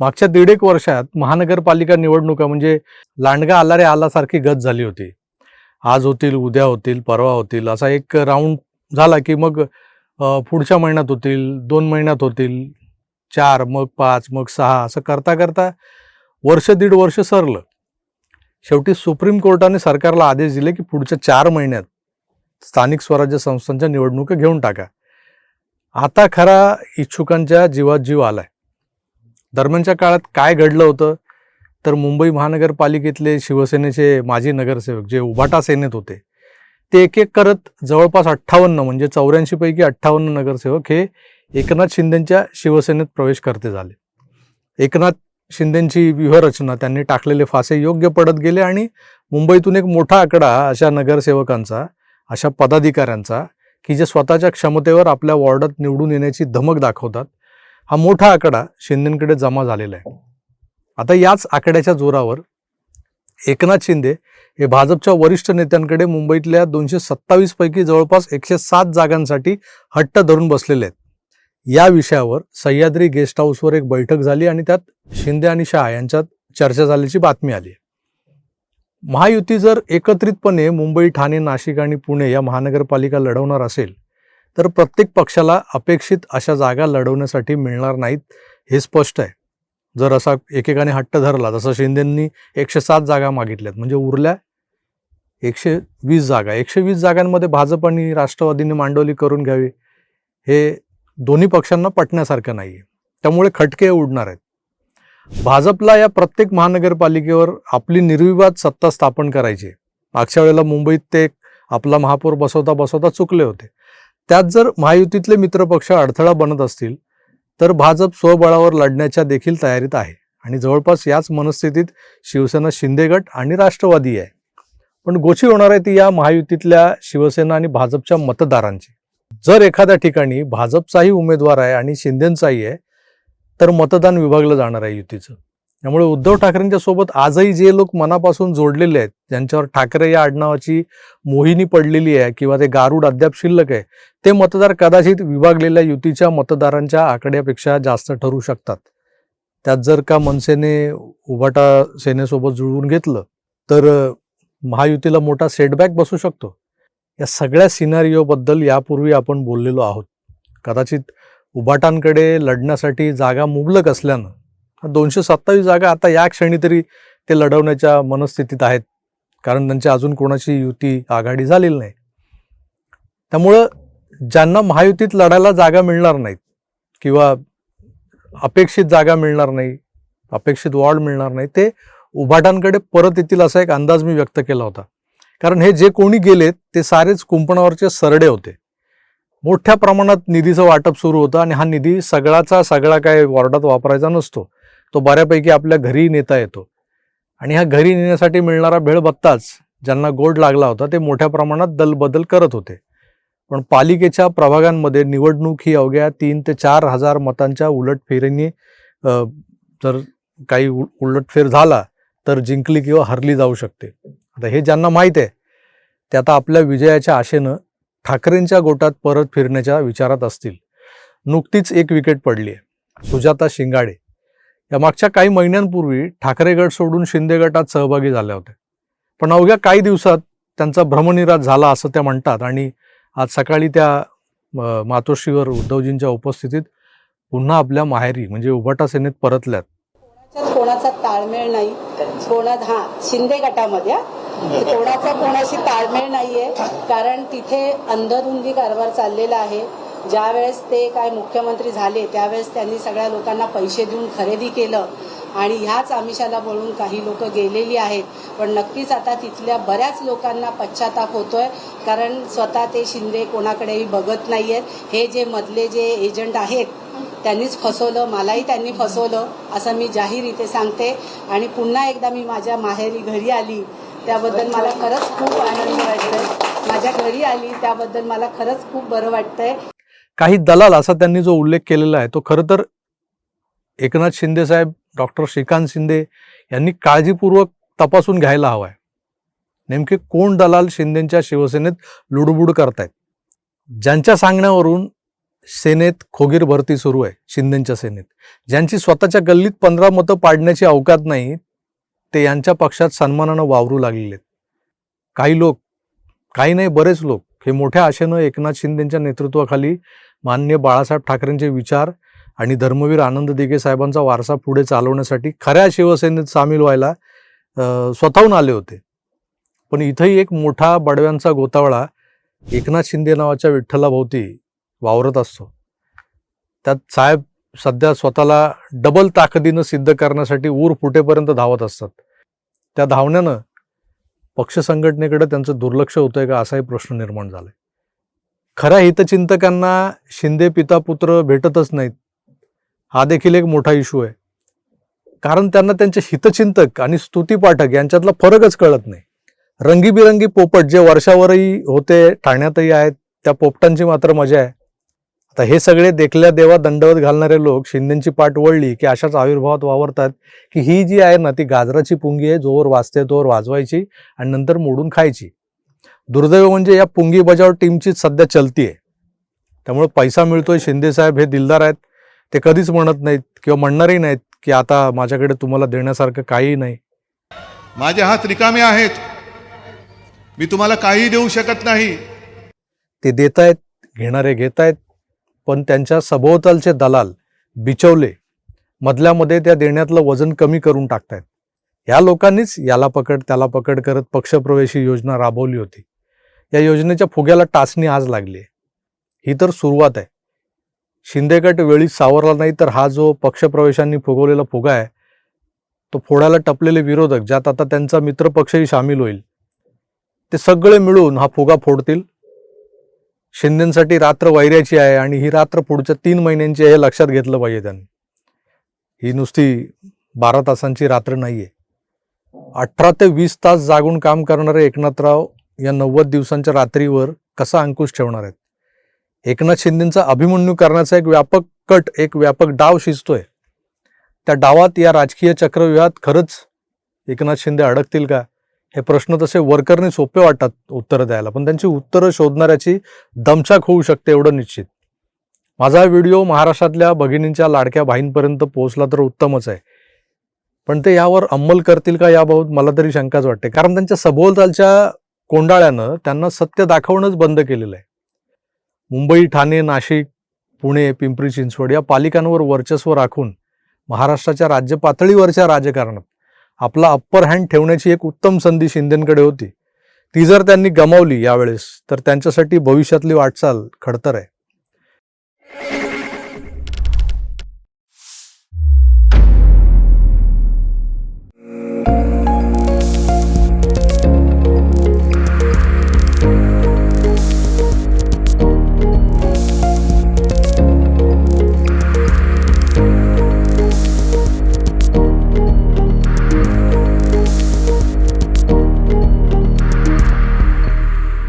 मागच्या दीड एक वर्षात महानगरपालिका निवडणुका म्हणजे लांडगा आला रे आलासारखी गत झाली होती. आज होतील उद्या होतील परवा होतील असा एक राऊंड झाला की मग पुढच्या महिन्यात होतील दोन महिन्यात होतील चार मग पाच मग सहा असं करता करता वर्ष दीड वर्ष सरलं. शेवटी सुप्रीम कोर्टाने सरकारला आदेश दिले की पुढच्या चार महिन्यात स्थानिक स्वराज्य संस्थांच्या निवडणुका घेऊन टाका. आता खरा इच्छुकांच्या जीवात जीव आलाय. दरम्यानच्या काळात काय घडलं होतं? तर मुंबई महानगरपालिकेतले शिवसेनेचे माजी नगरसेवक जे उभाटा सेनेत होते ते एक एक करत जवळपास अठ्ठावन्न म्हणजे चौऱ्याऐंशीपैकी अठ्ठावन्न नगरसेवक हे एकनाथ शिंदेंच्या शिवसेनेत प्रवेश करते झाले. एकनाथ शिंदेंची व्यूहरचना त्यांनी टाकलेले फासे योग्य पडत गेले आणि मुंबईतून एक मोठा आकडा अशा नगरसेवकांचा अशा पदाधिकाऱ्यांचा की जे स्वतःच्या क्षमतेवर आपल्या वॉर्डात निवडून येण्याची धमक दाखवतात हा मोठा आकडा शिंदेकडे जमा झालेला आहे. आता याच आकड्याच्या जोरावर एकनाथ शिंदे हे भाजपच्या वरिष्ठ नेत्यांकडे मुंबईतल्या दोनशे सत्तावीस पैकी जवळपास एकशे सात जागांसाठी हट्ट धरून बसलेले आहेत. या विषयावर सह्याद्री गेस्ट हाऊसवर एक बैठक झाली आणि त्यात शिंदे आणि शहा यांच्यात चर्चा झाल्याची बातमी आली महायुती जर एकत्रितपणे मुंबई ठाणे नाशिक आणि पुणे या महानगरपालिका लढवणार असेल तर प्रत्येक पक्षाला अपेक्षित अशा जागा लढवण्यासाठी मिळणार नाहीत हे स्पष्ट आहे. जर असा एकेकाने हट्ट धरला जसं शिंदेंनी एकशे सात जागा मागितल्यात म्हणजे उरल्या एकशे वीस जागा एकशे वीस जागांमध्ये भाजप आणि राष्ट्रवादीने मांडवली करून घ्यावी हे दोन्ही पक्षांना पटण्यासारखं नाही आहे त्यामुळे खटके उडणार आहेत. भाजपला या प्रत्येक महानगरपालिकेवर आपली निर्विवाद सत्ता स्थापन करायची मागच्या वेळेला मुंबईत ते आपला महापौर बसवता बसवता चुकले होते. त्यात जर महायुतीतले मित्रपक्ष अडथळा बनत असतील तर भाजप स्वबळावर लढण्याच्या देखील तयारीत आहे. आणि जवळपास याच मनस्थितीत शिवसेना शिंदे गट आणि राष्ट्रवादी आहे. पण गोची होणार आहे ती या महायुतीतल्या शिवसेना आणि भाजपच्या मतदारांची. जर एखाद्या ठिकाणी भाजपचाही उमेदवार आहे आणि शिंदेचाही आहे तर मतदान विभागलं जाणार आहे युतीचं. त्यामुळे उद्धव ठाकरेंच्या सोबत आजही जे लोक मनापासून जोडलेले आहेत ज्यांच्यावर ठाकरे या आडनावाची मोहिनी पडलेली आहे किंवा ते गारुड अद्याप शिल्लक आहे ते मतदार कदाचित विभागलेल्या युतीच्या मतदारांच्या आकड्यापेक्षा जास्त ठरू शकतात. त्यात जर का मनसेने उभाटा सेनेसोबत जुळवून घेतलं तर महायुतीला मोठा सेटबॅक बसू शकतो. या सगळ्या सिनारिओबद्दल यापूर्वी आपण बोललेलो आहोत. कदाचित उभाटांकडे लढण्यासाठी जागा मुबलक असल्यानं दोनशे सत्तावीस जागा आता या क्षणी तरी ते लढवण्याच्या मनस्थितीत आहेत. कारण त्यांची अजून कोणाची युती आघाडी झालेली नाही. त्यामुळं ज्यांना महायुतीत लढायला जागा मिळणार नाहीत किंवा अपेक्षित जागा मिळणार नाही अपेक्षित वॉर्ड मिळणार नाही ते उभाटांकडे परत येतील असा एक अंदाज मी व्यक्त केला होता. कारण हे जे कोणी गेलेत ते सारेच कुंपणावरचे सरडे होते. मोठ्या प्रमाणात निधीचं वाटप सुरू होतं आणि हा निधी सगळाचा सगळा काय वॉर्डात वापरायचा नसतो. तो बऱ्यापैकी आपल्या घरी नेता येतो. आणि हा घरी नेण्यासाठी मिळणारा भेळ बत्ताच ज्यांना गोड लागला होता ते मोठ्या प्रमाणात दलबदल करत होते. पण पालिकेच्या प्रभागांमध्ये निवडणूक ही अवघ्या तीन ते चार हजार मतांच्या उलटफेरीने जर काही उलटफेर झाला तर जिंकली किंवा हरली जाऊ शकते. आता हे ज्यांना माहीत आहे ते आता आपल्या विजयाच्या आशेनं ठाकरेंच्या गोटात परत फिरण्याच्या विचारात असतील. नुकतीच एक विकेट पडली आहे. सुजाता शिंगाडे. या मागच्या काही महिन्यांपूर्वी ठाकरे गट सोडून शिंदे गटात सहभागी झाल्या होत्या पण अवघ्या काही दिवसात त्यांचा भ्रमनिराश झाला असं त्या म्हणतात आणि आज सकाळी त्या मातोश्रीवर उद्धवजींच्या उपस्थितीत पुन्हा आपल्या माहेरी म्हणजे उभाटा सेनेत परतल्यात. कोणाचा ताळमेळ नाही कोणा हा शिंदे गटामध्ये कोणाचा कोणाशी ताळमेळ नाहीये कारण तिथे अंधरुंदी कारभार चाललेला आहे. ज्या वेळेस ते काय मुख्यमंत्री झाले त्यावेळेस त्यांनी सगळ्या लोकांना पैसे देऊन खरेदी केलं. आणि ह्याच आमिषाला बोलून काही लोक गेलेली आहेत. पण नक्कीच आता तिथल्या बऱ्याच लोकांना पश्चाताप होतोय. कारण स्वतः ते शिंदे कोणाकडेही बघत नाही आहेत हे जे मधले जे एजंट आहेत त्यांनीच फसवलं मलाही त्यांनी फसवलं असं मी जाहीर इथे सांगते. आणि पुन्हा एकदा मी माझ्या माहेरी घरी आली त्याबद्दल मला खरंच खूप आनंद वाटतोय. माझ्या घरी आली त्याबद्दल मला खरंच खूप बरं वाटतंय. काही दलाल असा त्यांनी जो उल्लेख केलेला आहे तो खरं तर एकनाथ शिंदे साहेब डॉक्टर श्रीकांत शिंदे यांनी काळजीपूर्वक तपासून घ्यायला हवा आहे नेमके कोण दलाल शिंदेच्या शिवसेनेत लुडबुड करतायत? ज्यांच्या सांगण्यावरून सेनेत खोगीर भरती सुरू आहे शिंदेच्या सेनेत. ज्यांची स्वतःच्या गल्लीत पंधरा मतं पाडण्याची अवकात नाही ते यांच्या पक्षात सन्मानानं वावरू लागलेले आहेत. काही लोक काही नाही बरेच लोक हे मोठ्या आशेनं एकनाथ शिंदेच्या नेतृत्वाखाली मान्य बाळासाहेब ठाकरेंचे विचार आणि धर्मवीर आनंद दिघे साहेबांचा वारसा पुढे चालवण्यासाठी खऱ्या शिवसेनेत सामील व्हायला स्वतःहून आले होते. पण इथंही एक मोठा बडव्यांचा गोतावळा एकनाथ शिंदे नावाच्या विठ्ठलाभोवती वावरत असतो. त्यात साहेब सध्या स्वतःला डबल ताकदीनं सिद्ध करण्यासाठी ऊर फुटेपर्यंत धावत असतात. त्या धावण्यानं पक्ष संघटनेकडे त्यांचं दुर्लक्ष होतंय का असाही प्रश्न निर्माण झालाय. खऱ्या हितचिंतकांना शिंदे पिता पुत्र भेटतच नाहीत. हा देखील एक मोठा इशू आहे. कारण त्यांना त्यांचे हितचिंतक आणि स्तुतीपाठक यांच्यातला फरकच कळत नाही. रंगीबिरंगी पोपट जे वर्षावरही होते ठाण्यातही आहेत त्या पोपटांची मात्र मजा आहे. आता हे सगळे देखल्या देवा दंडवत घालणारे लोक शिंदेची पाठ वळली की अशाच आविर्भावात वावरतात की ही जी आहे ना ती गाजराची पुंगी आहे जोवर वाजते तोवर वाजवायची आणि नंतर मोडून खायची. दुर्दैव म्हणजे या पुंगी बजाव टीमची सध्या चलती आहे त्यामुळे पैसा मिळतोय शिंदे साहेब हे दिलदार आहेत. ते कधीच म्हणत नाहीत किंवा म्हणणारही नाहीत की आता माझ्याकडे तुम्हाला देण्यासारखं काहीही नाही. माझे हात रिकामे आहेत. मी तुम्हाला काही देऊ शकत नाही. ते देत आहेत घेणारे घेत आहेत पण त्यांच्या सभोवतालचे दलाल बिचवले. मधल्यामध्ये त्या देण्यातलं वजन कमी करून टाकतायत. या लोकांनीच याला पकड त्याला पकड करत पक्षप्रवेशी योजना राबवली होती. या योजनेच्या फुग्याला टाचणी आज लागली ही तर सुरुवात आहे. शिंदेगट वेळी सावरला नाही तर हा जो पक्षप्रवेशांनी फुगवलेला फुगा आहे तो फोडायला टपलेले विरोधक ज्यात आता त्यांचा मित्रपक्षही सामील होईल ते सगळे मिळून हा फुगा फोडतील. शिंदेसाठी रात्र वैऱ्याची आहे आणि ही रात्र पुढच्या तीन महिन्यांची आहे हे लक्षात घेतलं पाहिजे त्यांनी. ही नुसती बारा तासांची रात्र नाही आहे अठरा ते वीस तास जागून काम करणारे एकनाथराव या नव्वद दिवसांच्या रात्रीवर कसा अंकुश ठेवणार आहेत? एकनाथ शिंदेचा अभिमन्यू करण्याचा एक व्यापक कट एक व्यापक डाव शिजतोय. त्या डावात या राजकीय चक्रव्यूहात खरंच एकनाथ शिंदे अडकतील का? हे प्रश्न तसे वर्करने सोपे वाटतात उत्तरं द्यायला पण त्यांची उत्तरं शोधणाऱ्याची दमछाक होऊ शकते एवढं निश्चित. माझा व्हिडिओ महाराष्ट्रातल्या भगिनींच्या लाडक्या भाईंपर्यंत पोहोचला तर उत्तमच आहे. पण ते यावर अंमल करतील का याबाबत मला तरी शंकाच वाटते. कारण त्यांच्या सभोवतालच्या कोंडाळ्यानं त्यांना सत्य दाखवणंच बंद केलेलं आहे. मुंबई ठाणे नाशिक पुणे पिंपरी चिंचवड या पालिकांवर वर्चस्व राखून महाराष्ट्राच्या राज्य पातळीवरच्या राजकारणात आपला अप्पर हँड ठेवण्याची एक उत्तम संधी शिंदेकडे होती. ती जर त्यांनी गमावली यावेळेस तर त्यांच्यासाठी भविष्यातली वाटचाल खडतर आहे.